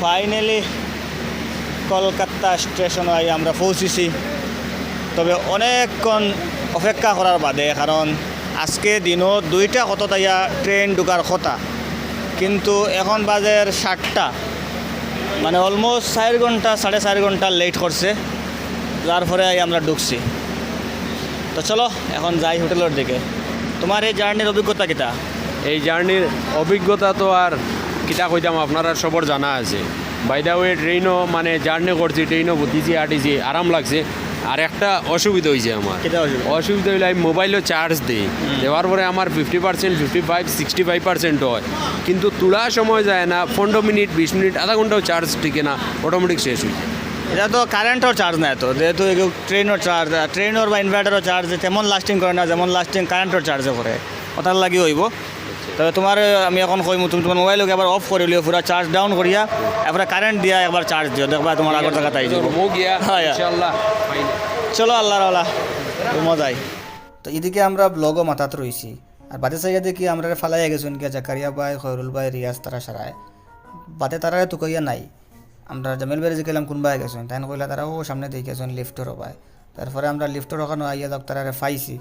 Finally Kolkata স্টেশনে I আমরা পৌঁছেছি। তবে অনেকক্ষণ অপেক্ষা করার বাদে, কারণ আজকে দিনত দুইটা কত তাইয়া ট্রেন ঢুকার কথা। কিন্তু এখন বাজের সাতটা। মানে অলমোস্ট চার ঘণ্টা সাড়ে চার ঘণ্টা লেট করছে। যার ফলে আমরা ঢুকছি। তো চলো, এখন যাই হোটেলের দিকে। তোমার এই জার্নির অভিজ্ঞতা কিটা এই জার্নির অভিজ্ঞতা তো আর কিতা কইতাম আপনারা সবর জানা আছে। বাইদা ওয়ে ট্রেনও মানে জার্নি করছি ট্রেনও বুঝিছি আটিছি আরাম লাগছে। আর একটা অসুবিধা হয়েছে আমার। অসুবিধা? অসুবিধা হইলে আমি মোবাইলও চার্জ দিই। দেওয়ার পরে আমার fifty percent fifty five sixty five percent হয়। কিন্তু তোলা সময় যায় না পনেরো মিনিট বিশ মিনিট আধা ঘন্টাও চার্জ টিকে না অটোমেটিক শেষ হয়ে যায়। এটা তো কারেন্টর চার্জ নাই তো যেহেতু ট্রেনের চার্জ ট্রেনের বা ইনভার্টারও চার্জ তেমন লাস্টিং করে না যেমন লাস্টিং কারেন্টর চার্জে করে। ওটার লাগি হইব। তবে তোমার আমি এখন কইমু তুমি তোমার মোবাইলকে এবার অফ করে লিও পুরা চার্জ ডাউন করিয়া এবার কারেন্ট দিয়া একবার চার্জ দিও দেখবা তোমার আগর মো গিয়া হ্যাঁ, হ্যাঁ। চলো আল্লাহর আল্লাহ মজাই তো এদিকে আমরা ব্লগও মাথাত রয়েছি আর বাদে সাইয়া দেখি আমরা ফালাই গেছুন গিয়া জাকারিয়া ভাই খয়রুল ভাই রিয়াজ তারা সারায়। বাদে তারা তো কইয়া নাই আমরা জামিল যে গেলাম কোনবাই গেছেন তাই কইলা তারা ও সামনে দিয়ে গেছেন লিফটের পায় তারপরে আমরা লিফটের ওখানে আইয়া যাক তারা পাইছি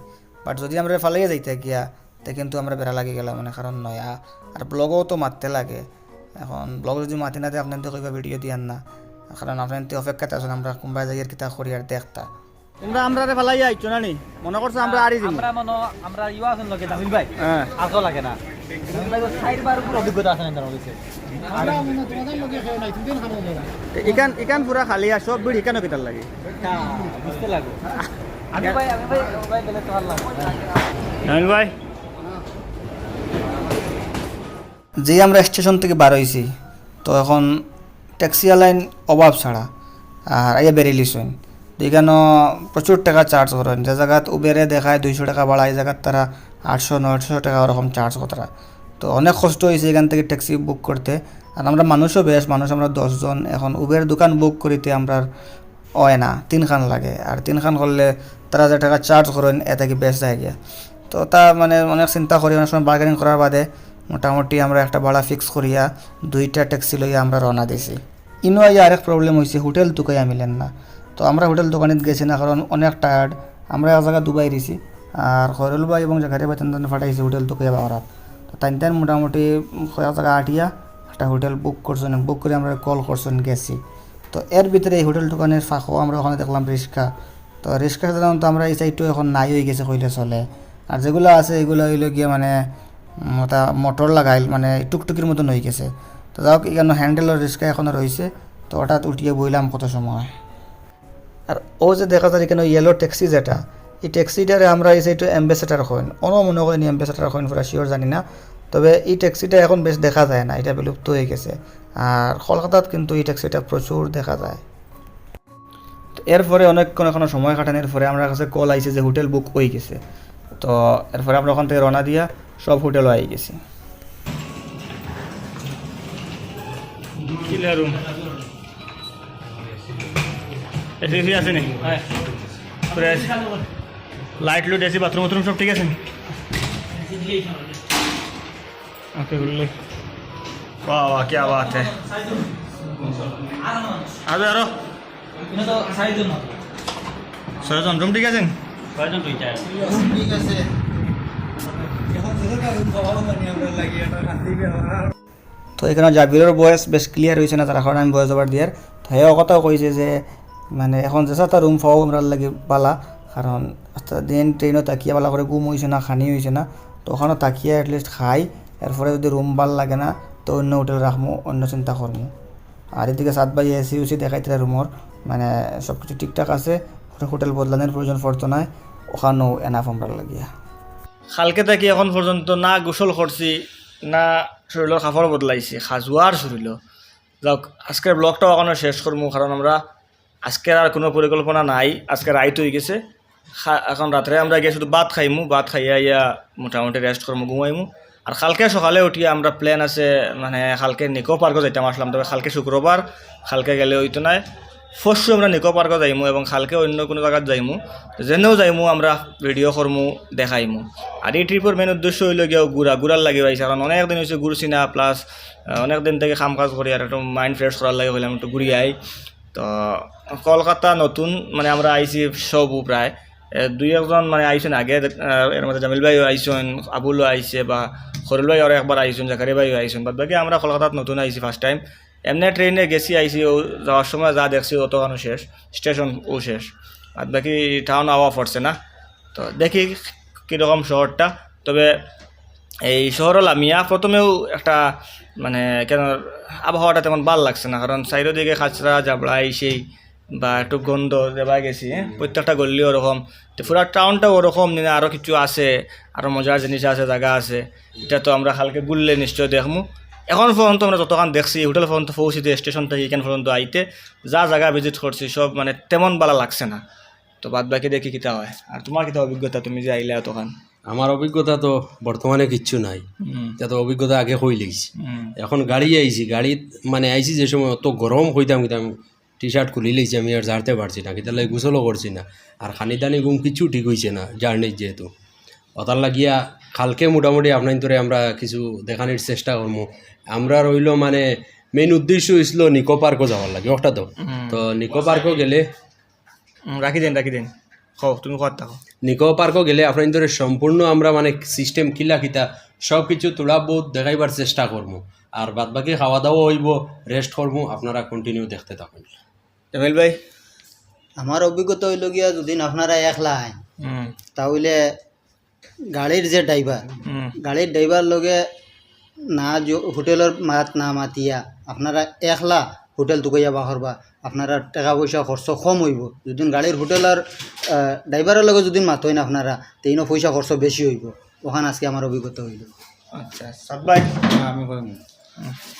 বাট যদি আমরা ফালাইয়া যাইতে গিয়া তে কিন্তু আমরা বেড়া লাগি গেলাম মানে কারণ নয়। আর ব্লগও তো মারতে লাগে। এখন ব্লগ যদি মাতি না দেয় আপনার তো কইবা ভিডিও দিয়ান না। কারণ আপনার তো অপেক্ষাতে আছেন আমরা কোনবাই জায়গার কিতা করি আর দেখতা তোমরা আমরা ফালাই আইছো না নি মনে করছ আমরা আরি দিম? আমরা মনে আমরা ইয়া আছেন দামিল ভাই। হ্যাঁ। লাগে না। দামিল ভাই না ইকান ইকান পুরা খালি আর সব বিড়ি কেন কিতার লাগে। বুঝতে লাগো। আমি ভাই আমি ভাই ভাই গেলে তো পারলাম জামিল ভাই। যে আমরা স্টেশন থেকে বার হয়েছি তো এখন ট্যাক্সি লাইন অভাব ছাড়া, আর আইয়া বেরিয়েলিছেন এখানে প্রচুর টাকা চার্জ করেন। যে জায়গাত উবেরে দেখায় দুইশো টাকা ভাড়া এই জায়গাত তারা আটশো, নয়শো টাকা ওরকম চার্জ কতরা তো অনেক কষ্ট হয়েছে এখান থেকে ট্যাক্সি বুক করতে। আর আমরা মানুষও বেশ, মানুষ আমরা দশজন। এখন উবের দোকান বুক করিতে আমরা হয় না, তিনখান লাগে। আর তিনখান করলে তারা যে টাকা চার্জ করেন, এতে কি বেশ যায় গিয়া তো তা মানে অনেক চিন্তা করি, অনেক সময় বার্গেনিং করার বাদে। মোটামুটি আমরা একটা ভাড়া ফিক্স করিয়া দুইটা ট্যাক্সি লইয়া আমরা রওনা দিছি। ইনো আরেক প্রবলেম হয়েছে হোটেল তুকাইয়া মিলেন না। তো আমরা হোটেল দোকানিত গেছি না, কারণ অনেক টায়ার্ড আমরা এক জায়গায় দুবাই দিছি আর খয়রুল ভাই এবং জাকারি ভাই তেন ফাটাইছি হোটেল তুকাইয়া বাওয়ারাত তো তাই তাই মোটামুটি কয়েক জায়গা আটিয়া একটা হোটেল বুক করছেন বুক করে আমরা কল করছেন, গেছি। তো এর ভিতরে এই হোটেল দোকানের ফাঁকও আমরা ওখানে দেখলাম রিক্সা তো রিক্সা সাধারণত আমরা এই সাইডটো এখন নাই হয়ে গেছে কইলে চলে। আর যেগুলো আছে, এগুলো হইল গিয়ে মানে মতা মোটর লাগাইল মানে টুকটুকির মতন হয়ে গেছে। তো যাওক এখানে হ্যান্ডেলের রিক্সা এখনও রয়েছে তো হঠাৎ উঠিয়ে বইলাম কত সময়। আর ও যে দেখা যায় এখানে ইয়েলো ট্যাক্সি যেটা এই ট্যাক্সিটারে আমরা এই সাইডে অ্যাম্বাসেডার হইন অন মনে করেন অ্যাম্বাসেডার হইন পুরা শিওর জানি না। তবে এই ট্যাক্সিটা এখন বেশ দেখা যায় না এটা বিলুপ্ত হয়ে গেছে। আর কলকাতাত কিন্তু এই ট্যাক্সিটা প্রচুর দেখা যায়। তো এরপরে অনেকক্ষণ এখনও সময় কাটানোর পরে আমার কাছে কল আইছে যে হোটেল বুক হয়ে গেছে। তো এরপরে আমরা ওখান থেকে রওনা দিয়া। সব হোটেল হয়ে গেছে। এসি আছে নি? লাইট লুট এসি বাথরুম বাথরুম সব ঠিক আছে নি? বাহ বাহ কে বাত হ্যাঁ আরও আরও। ছয়জন ঠিক আছে। তো এখানে জাবিরের বয়স বেশ ক্লিয়ার হয়েছে না তার কারণে আমি বয়স ওভার দিয়ার তো হেও কথাও কইছে যে মানে এখন যে তার রুম পাও আমরা লাগে পালা কারণ দিন ট্রেনও তাকিয়া পালা করে ঘুম হয়েছে না, খানি হয়েছে না, তো ওখানে তাকিয়া অ্যাটলিস্ট খাই এরপরে যদি রুম ভালো লাগে না, তো অন্য হোটেল রাখব অন্য চিন্তা করব আর এদিকে সাত বাজে এসি উসি দেখাইতে রুমর মানে সব কিছু ঠিকঠাক আছে, হোটেল বদলানোর প্রয়োজন পড়তো না ওখানেও এনাফ আমরা লাগিয়া। কালকে থেকে এখন পর্যন্ত না গোসল করছি, না শরীরের কাপড় বদলাইছি খাজুয়ার শরীর যাক আজকের ব্লগটাও এখনও শেষ করব কারণ আমরা আজকের আর কোনো পরিকল্পনা নাই, আজকে রাইট হয়ে গেছে। এখন রাত্রে আমরা গিয়ে শুধু ভাত খাইমু, ভাত খাইয়া ইয়া মোটামুটি রেস্ট করব ঘুমাইমু। আর কালকে সকালে উঠিয়ে আমরা প্ল্যান আছে মানে কালকে নিকো পার্কও যাইতাম, আসলাম, তবে কালকে শুক্রবার, কালকে গেলে হইতো নাই। ফসু আমরা নিকো পার্কও যাইমু এবং খালকে অন্য কোনো জায়গাত যাইমু, যেনেও যাইমু আমরা ভিডিও করমু দেখাইমু। আর এই ট্রিপের মেন উদ্দেশ্য হইল গিয়ে ঘুরা ঘুরার লাগে পাইছে কারণ অনেক দিন হয়েছে ঘুরছি না প্লাস অনেক দিন থেকে কাম কাজ করি আর একটু মাইন্ড ফ্রেশ করার লাগে হইলাম একটু ঘুরি আই। তো, কলকাতা নতুন মানে আমরা আইছি সবু প্রায় দুই একজন মানে আইসেন আগে এর মধ্যে জামিল ভাইও আইসেন আবুলও আইসে বা খরুল ভাই আর একবার আইসেন জাকারি ভাইও আইসেন বাদ বাকি আমরা কলকাতাত নতুন আইসি ফার্স্ট টাইম এমনি ট্রেনে গেছি আইসি ও যাওয়ার সময় যা দেখছি অতখানো শেষ স্টেশন ও শেষ। আর বাকি টাউন আওয়া পড়ছে না। তো দেখি কীরকম শহরটা। তবে এই শহর লামিয়া প্রথমেও একটা মানে কেন আবহাওয়াটা তেমন ভালো লাগছে না, কারণ সাইডের দিকে খাচরা জাবড়াই সেই বা একটু গন্ধ দেবা গেছি হ্যাঁ? প্রত্যেকটা গল্লি ওরকম। তো পুরা টাউনটা ওরকম না আরও কিছু আছে আরও মজার জিনিস আছে, জায়গা আছে। এটা তো আমরা কালকে ঘুরলে নিশ্চয় দেখমু। এখন পর্যন্ত আমরা যতক্ষণ দেখছি হোটেল পর্যন্ত পৌঁছিতে স্টেশন থেকে এখান পর্যন্ত আইতে যা জায়গা ভিজিট করছি সব মানে তেমন ভালো লাগছে না। তো বাদ বাকি দেখি কিতা হয়। আর তোমার কিতা অভিজ্ঞতা? তুমি যে আইলে তখন আমার অভিজ্ঞতা তো বর্তমানে কিচ্ছু নাই। তো অভিজ্ঞতা আগে হই লেগেছি এখন গাড়ি আইছি গাড়িত মানে আইছি যে সময় অত গরম হইতাম কিন্তু আমি টি শার্ট খুলি লেছি আমি আর ঝাড়তে পারছি না কিন্তু লাগে গোসলও করছি না। আর খানি দানি ঘুম কিছু ঠিক হয়েছে না জার্নির যেহেতু। ওতার লাগিয়া কালকে মোটামুটি আপনার তোরে আমরা কিছু দেখানোর চেষ্টা করব আমরা রইল মানে মেইন উদ্দেশ্য হয়েছিল নিকো পার্কও যাওয়ার লাগে ওটা তো। তো নিকো পার্কও গেলে রাখি দিন রাখি দেন। খাও তুমি কত থাকো নিকো পার্কও গেলে আপনার ধরে সম্পূর্ণ আমরা মানে সিস্টেম কিলা কিতা সব কিছু তোলা বহুত দেখাইবার চেষ্টা করব আর বাদ বাকি খাওয়া দাওয়া হইব রেস্ট করব আপনারা কন্টিনিউ দেখতে থাকুন। জামিল ভাই আমার অভিজ্ঞতা হইল গিয়া যদি আপনারা একলা তাহলে গাড়ির যে ড্রাইভার গাড়ির ড্রাইভার লগে না য- হোটেলের মাত না মাতিয়া আপনারা একলা হোটেল তুকাইয়া বাহরবা আপনারা টাকা পয়সা খরচ কম হইব। যদি গাড়ির হোটেলের ড্রাইভারের লগে যদি মাত হয় না আপনারা তেইনও পয়সা খরচ বেশি হইব। ওখান আজকে আমার অভিজ্ঞতা হইল। আচ্ছা আমি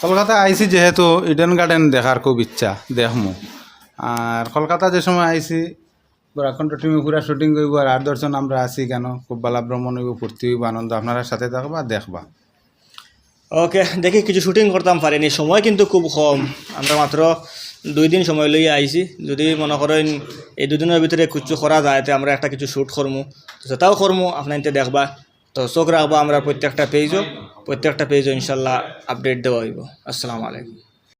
কলকাতা আইছি যেহেতু ইডেন গার্ডেন দেখার খুব ইচ্ছা দেখমু। আর কলকাতা যে সময় আইছি এখন টিমে পুরা শুটিং করব আর আট দশজন আমরা আছি কেন? খুব ভালো ভ্রমণ হইব, ফুর্তি হইব, আনন্দ। আপনারা সাথে থাকবা, দেখবা। ওকে, দেখি কিছু শুটিং করতাম, পারিনি। সময় কিন্তু খুব কম। আমরা মাত্র দুই দিন সময় লইয়া আইছি। যদি মনে করেন এই দুদিনের ভিতরে কিছু করা যায়, তো আমরা একটা কিছু শ্যুট করমু। তো করমু আপনার দেখবা। তো চোখ রাখব, আমরা প্রত্যেকটা পেজও প্রত্যেকটা পেজও ইনশাল্লাহ আপডেট দেওয়া হইব। আসসালামু আলাইকুম।